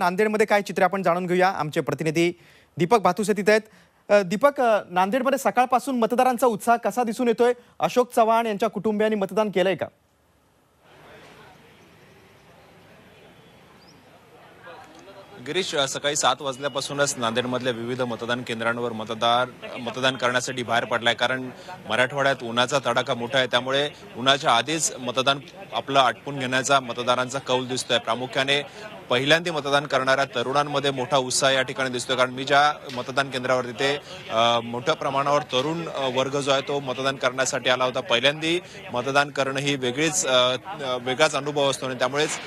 नांदेडमध्ये काय चित्र आपण जाणून घेऊया. आमचे प्रतिनिधी दीपक भातुसे तिथे आहेत. दीपक नांदेडमध्ये सकाळपासून मतदारांचा उत्साह कसा दिसून येतोय? अशोक चव्हाण यांच्या कुटुंबियांनी मतदान केलंय का? गिरीश सकाळी सात वाजल्यापासूनच नांदेडमधल्या विविध मतदान केंद्रांवर मतदार मतदान करण्यासाठी बाहेर पडलाय. कारण मराठवाड्यात उन्हाचा तडाखा मोठा आहे. त्यामुळे उन्हाच्या आधीच मतदान आपलं आटपून घेण्याचा मतदारांचा कौल दिसतोय. प्रामुख्याने पहिल्यांदा मतदान करणाऱ्या तरुणांमध्ये मोठा उत्साह या ठिकाणी दिसतोय. कारण मी ज्या मतदान केंद्रावर तिथे मोठ्या प्रमाणावर तरुण वर्ग जो आहे तो मतदान करण्यासाठी आला होता. पहिल्यांदा मतदान करणं ही वेगळीच वेगळाच अनुभव असतो आणि त्यामुळेच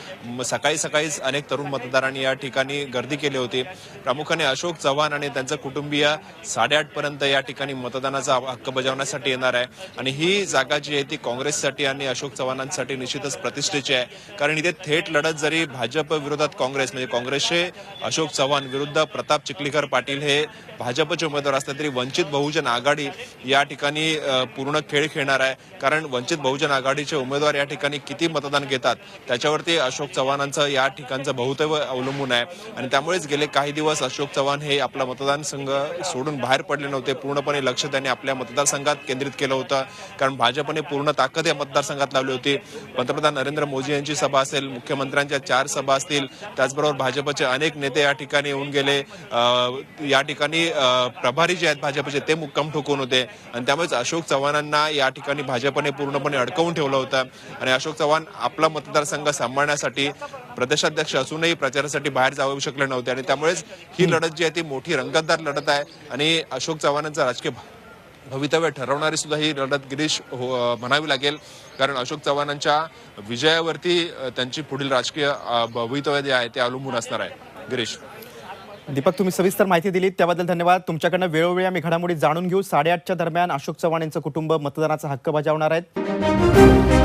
सकाळी सकाळीच अनेक तरुण मतदारांनी या ठिकाणी गर्दी केली होती. प्रामुख्याने अशोक चव्हाण आणि त्यांचं कुटुंबीय साडेआठ पर्यंत या ठिकाणी मतदानाचा हक्क बजावण्यासाठी येणार आहे. आणि ही जागा जी आहे ती काँग्रेससाठी आणि अशोक चव्हाणांसाठी निश्चितच प्रतिष्ठेची आहे. कारण इथे थेट लढत जरी भाजप विरोधात काँग्रेस म्हणजे काँग्रेसचे अशोक चव्हाण विरुद्ध प्रताप चिखलीकर पाटील हे भाजपचे उमेदवार असले तरी वंचित बहुजन आघाडी या ठिकाणी पूर्ण खेळ खेळणार आहे. कारण वंचित बहुजन आघाडीचे उमेदवार या ठिकाणी किती मतदान घेतात त्याच्यावरती अशोक चव्हाणांचं या ठिकाणचं बहुतेव अवलंबून आहे. आणि त्यामुळेच गेले काही दिवस अशोक चव्हाण हे आपला मतदारसंघ सोडून बाहेर पडले नव्हते. पूर्णपणे लक्ष त्यांनी आपल्या मतदारसंघात केंद्रित केलं होतं. कारण भाजपने पूर्ण ताकद या मतदारसंघात लावली होती. पंतप्रधान नरेंद्र मोदी यांची सभा असेल मुख्यमंत्र्यांच्या चार सभा असतील त्याचबरोबर भाजपचे अनेक नेते या ठिकाणी येऊन गेले. या ठिकाणी प्रभारी जे आहेत भाजपचे ते मुक्काम ठोकून होते. आणि त्यामुळेच अशोक चव्हाणांना या ठिकाणी भाजपने पूर्णपणे अडकवून ठेवलं होतं. आणि अशोक चव्हाण आपला मतदारसंघ सांभाळण्यासाठी प्रदेशाध्यक्ष असूनही प्रचारासाठी बाहेर जाऊ शकले नव्हते. आणि त्यामुळेच ही लढत जी आहे ती मोठी रंगतदार लढत आहे. आणि अशोक चव्हाणांचा राजकीय भवितव्य ठरवणारी सुद्धा ही लढत गिरीश हो म्हणावी लागेल. कारण अशोक चव्हाणांच्या विजयावरती त्यांची पुढील राजकीय भवितव्य जे आहे ते अवलंबून असणार आहे. गिरीश. दीपक तुम्ही सविस्तर माहिती दिलीत त्याबद्दल धन्यवाद. तुमच्याकडनं वेळोवेळी आम्ही घडामोडी जाणून घेऊ. साडेआठच्या दरम्यान अशोक चव्हाण यांचं कुटुंब मतदानाचा हक्क बजावणार आहेत.